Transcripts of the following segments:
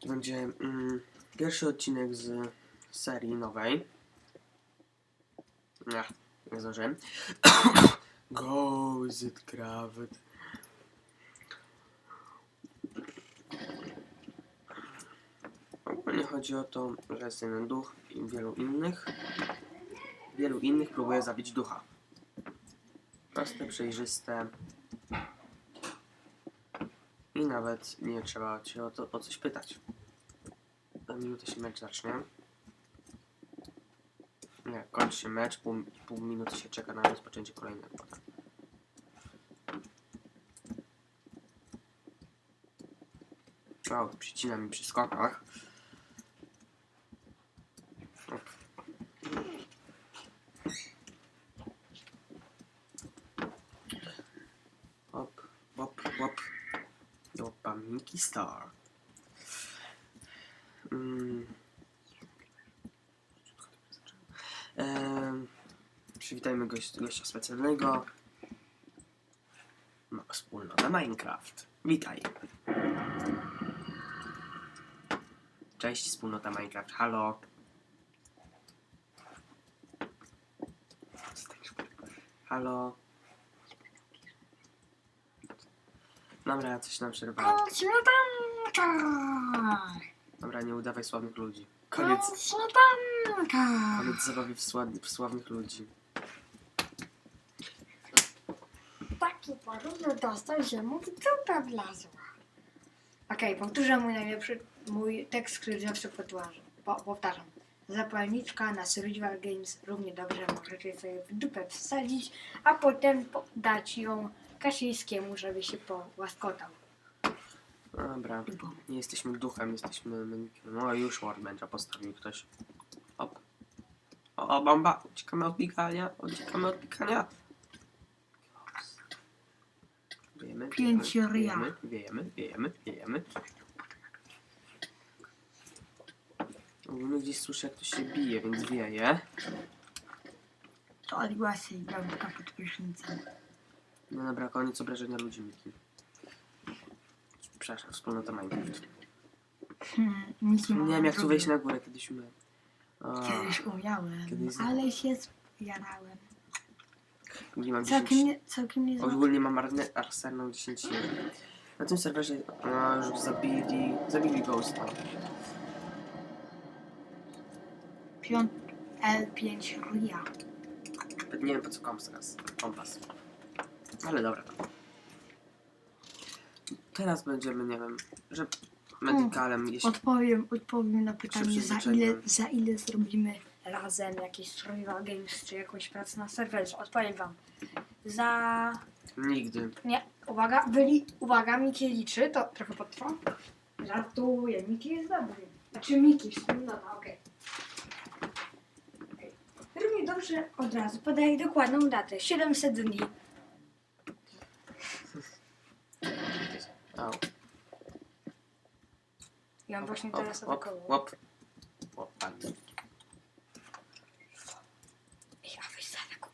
To będzie mm, pierwszy odcinek z serii nowej. Nie, nie zdążyłem. Go is it. Ogólnie chodzi o to, że jest jeden duch i wielu innych. Wielu innych próbuje zabić ducha. Proste, przejrzyste. I nawet nie trzeba cię o, to, o coś pytać. Za minutę się mecz zacznie. Nie, kończy się mecz, pół, pół minuty się czeka na rozpoczęcie kolejnego potem. O, przycina mi przy skokach. Op. Hop, hop, hop. Dopaminki Star. Mm. Em, przywitajmy gość, gościa specjalnego. Ma wspólnota Minecraft. Witaj. Cześć, wspólnota Minecraft. Halo. Halo. Dobra, coś nam przerwało. Śmietanka! Dobra, nie udawaj sławnych ludzi. Koniec, Śmietanka! koniec zabawy w, sła, w sławnych ludzi. Taki porówno dostał, że mu w dupę wlazła. Okej, powtórzę mój najlepszy, mój tekst, który zawsze powtarzam. Po, powtarzam. Zapalniczka na Survival Games równie dobrze możecie sobie w dupę wsadzić, a potem po- dać ją Kaszyńskiemu, żeby się połaskotał. Dobra, nie jesteśmy duchem, jesteśmy mękiem. No już Warband'a postawił ktoś. Hop. O, o, bomba! Uciekamy od pikania, uciekamy od pikania. Wiejemy, Pięć wiejemy, ryja. wiejemy, wiejemy, wiejemy, wiejemy. Ogólnie gdzieś słyszę, jak ktoś się bije, więc wieje. To odgłosy i bramka pod prysznicem. No dobra, koniec obrażenia ludzi, Miki. Przepraszam, wspólnota Minecraft. Hmm, nic Nie wiem, jak tu wejść na górę, kiedyś umiałem. Kiedyś umiałem, Kiedyś ale się zjarałem. nie mam 10 Całkiem, nie, całkiem nie Ogólnie mam arne- arsenał 10 jeden. Na tym serwerze a, już zabili, zabili Ghosta. Piąt L5 Ria. Nie wiem po co kompas teraz. Kompas. Ale dobra. Teraz będziemy, nie wiem, że medicalem, jeśli... Odpowiem, odpowiem na pytanie, za przyzwyczaiłem. ile, za ile zrobimy razem jakieś survival games czy jakąś pracę na serwerze. Odpowiem wam. Za... Nigdy. Nie, uwaga, wyli... uwaga, Miki liczy, to trochę potrwa. Żartuję, Miki jest dobry. Znaczy Miki, wspólnota, okej. Okej. Równie dobrze od razu podaję dokładną datę. 700 dni. Au. Ja mam właśnie Hop, teraz atakował. hop. Hop, padł. Ja weź zaatakuj.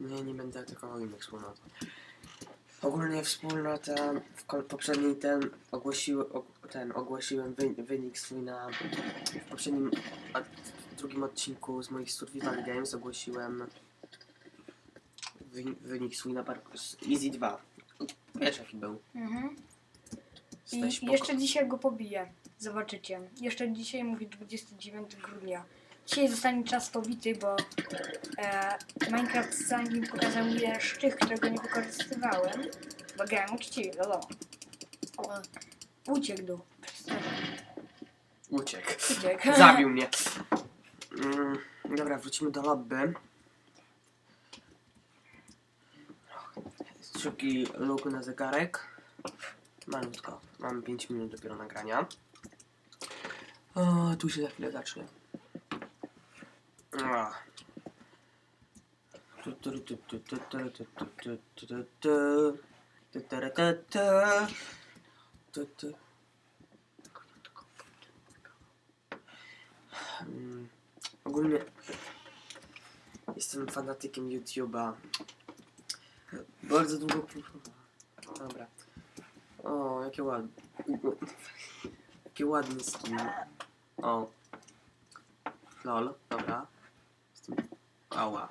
Nie, nie będę atakował innych wspólnot. Ogólnie wspólnota w poprzedniej ten ogłosił, og, ten ogłosiłem wy, wynik swój na w poprzednim a, w drugim odcinku z moich Survival Games ogłosiłem wy, wynik swój na parku Easy 2. Wiesz jaki był. Mhm. I spoko. jeszcze dzisiaj go pobiję. Zobaczycie. Jeszcze dzisiaj mówi 29 grudnia. Dzisiaj zostanie czas pobity, bo e, Minecraft sam mi pokazał mi sztych, którego nie wykorzystywałem. Bo grałem uczciwie, wiadomo. Uciekł do. Uciekł. Uciekł. Zabił mnie. Mm, dobra, wrócimy do lobby. Szybki look na zegarek malutko. Mamy 5 minut dopiero nagrania. O, tu się za chwilę zacznie. A. Ogólnie jestem fanatykiem YouTube'a. Bardzo długo. Dobra. O, jakie ładne. u- Jaki ładny skin. O. Lol, dobra. Tym... Ała.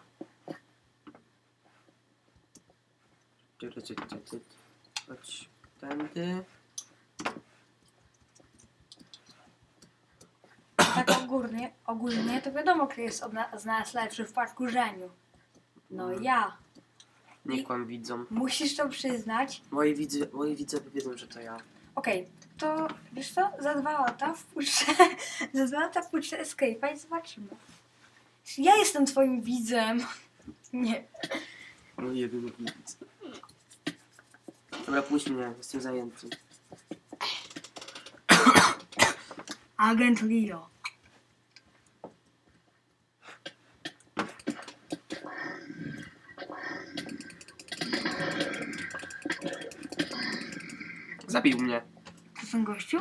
Chodź tędy. Tak ogólnie, ogólnie to wiadomo, kto jest odna- z nas lepszy w parkurzeniu. No Mm. ja. Nie kłam widzom. Musisz to przyznać. Moi widzy, moi widzowie wiedzą, że to ja. Okej, to wiesz co? Za dwa lata wpuszczę, za dwa lata wpuszczę Escape'a i zobaczymy. Ja jestem twoim widzem. Nie. Mój jedyny widz. Dobra, puść mnie, jestem zajęty. Agent Leo. Zabił mnie. To są gościu?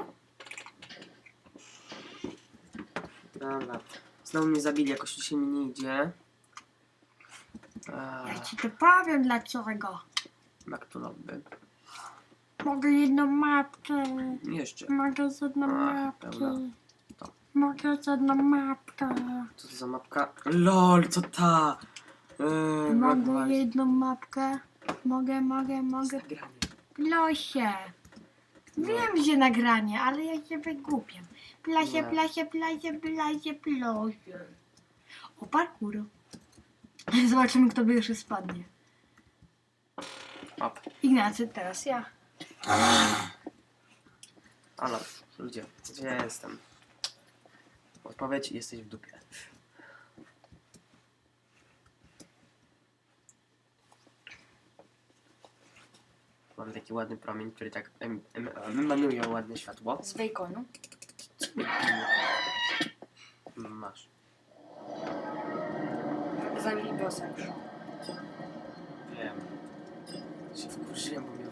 Dobra. Znowu mnie zabili, jakoś dzisiaj mi nie idzie. Ja Eee, ci to powiem dlaczego. back to lobby. Mogę jedną mapkę. Jeszcze. Mogę z jedną Ach, mapkę. To. Mogę z jedną mapkę. Co to za mapka? LOL, co ta? Eee, Mogę jedną mapkę. Mogę, mogę, mogę. Plosie. Wiem, że nagranie, ale ja się wygłupiam. Plasie, plasie, plasie, plasie, plosie. O parkour. Zobaczymy, kto pierwszy spadnie. Op. Ignacy, teraz ja. Ale, ludzie, gdzie ja jestem? Odpowiedź, jesteś w dupie. Mam taki ładny promień, który tak em, em, emanuje ładne światło. Z baconu. Masz. Zabili bossa już. Wiem. Się wkurzyłem, bo mnie.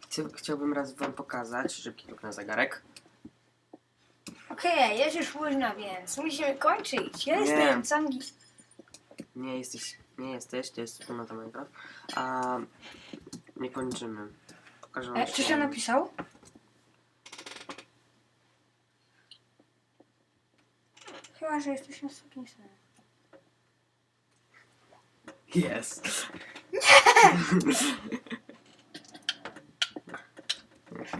Chcia- Chciałbym raz wam pokazać, szybki krok na zegarek. Okej, jest już późno, więc musimy kończyć. Ja Nie. jestem Cangi. Nie jesteś, nie jesteś, to jest wspólnota Minecraft. A nie kończymy. Pokażę wam E, czy się napisał? Chyba, że jesteś na stronie. Jest.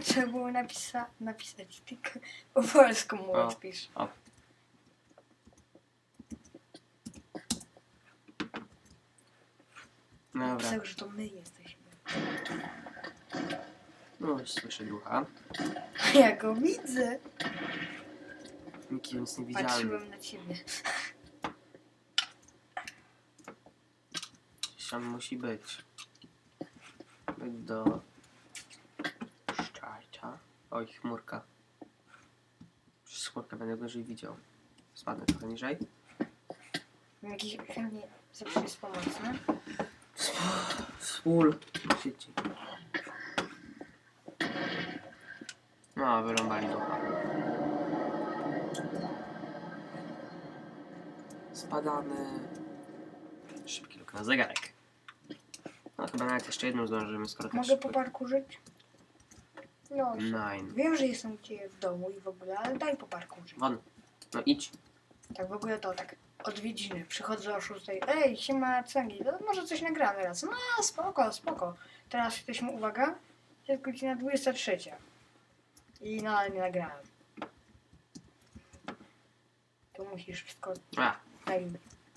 Trzeba było napisa- napisać, tylko po polsku mu O. odpisz. O. Dobra. Napisał, że to my jesteśmy. No, słyszę ducha. Ja go widzę. Miki jest niewidzialny. Patrzyłem na ciebie. Gdzieś tam musi być. Być do szczarcia. Oj, chmurka. Przez chmurkę będę gorzej widział. Spadnę trochę niżej. Jakiś chętnie zawsze jest pomocny. Sól. Sieci. No, wyrąbali ducha. Spadamy. Szybki luk na zegarek. No chyba nawet jeszcze jedną zdążymy, skoro tak Mogę szybko. poparkurzyć? No. Nine. Wiem, że jestem u ciebie w domu i w ogóle, ale daj poparkurzyć. Won. No idź. Tak w ogóle to tak. Odwiedziny. Przychodzę o 6. Ej, siema Cengi, no może coś nagramy raz. No spoko, spoko. Teraz jesteśmy, uwaga, jest godzina 23. I nadal nie nagrałem. Tu musisz wszystko A, daj.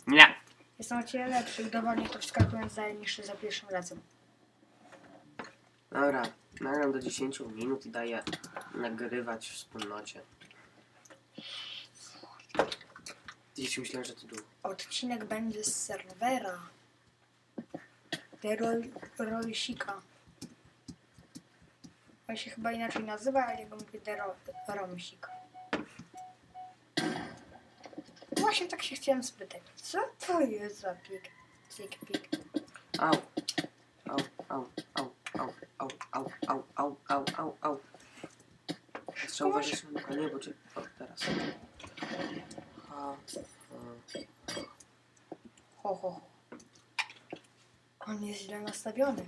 nie. Jestem o ciebie lepszy, dowolnie to wskakując daje niż za pierwszym razem. Dobra, nagram do 10 minut i daję nagrywać w wspólnocie. Dziś myślałem, że to. Odcinek będzie z serwera. Rol, Rolsika. On się chyba inaczej nazywa, ale ja go mówię Dero, Romsik. Właśnie tak się chciałem spytać. Co to jest za pik? Pik, pik. Au. Au, au, au, au, au, au, au, au, au, au, au. Trzeba uważać na nie, bo cię... O, teraz. Ho, ho. On jest źle nastawiony.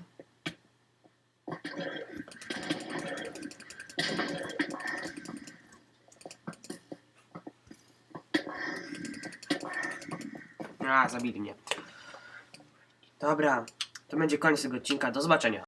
A, zabili mnie. Dobra, to będzie koniec tego odcinka. Do zobaczenia.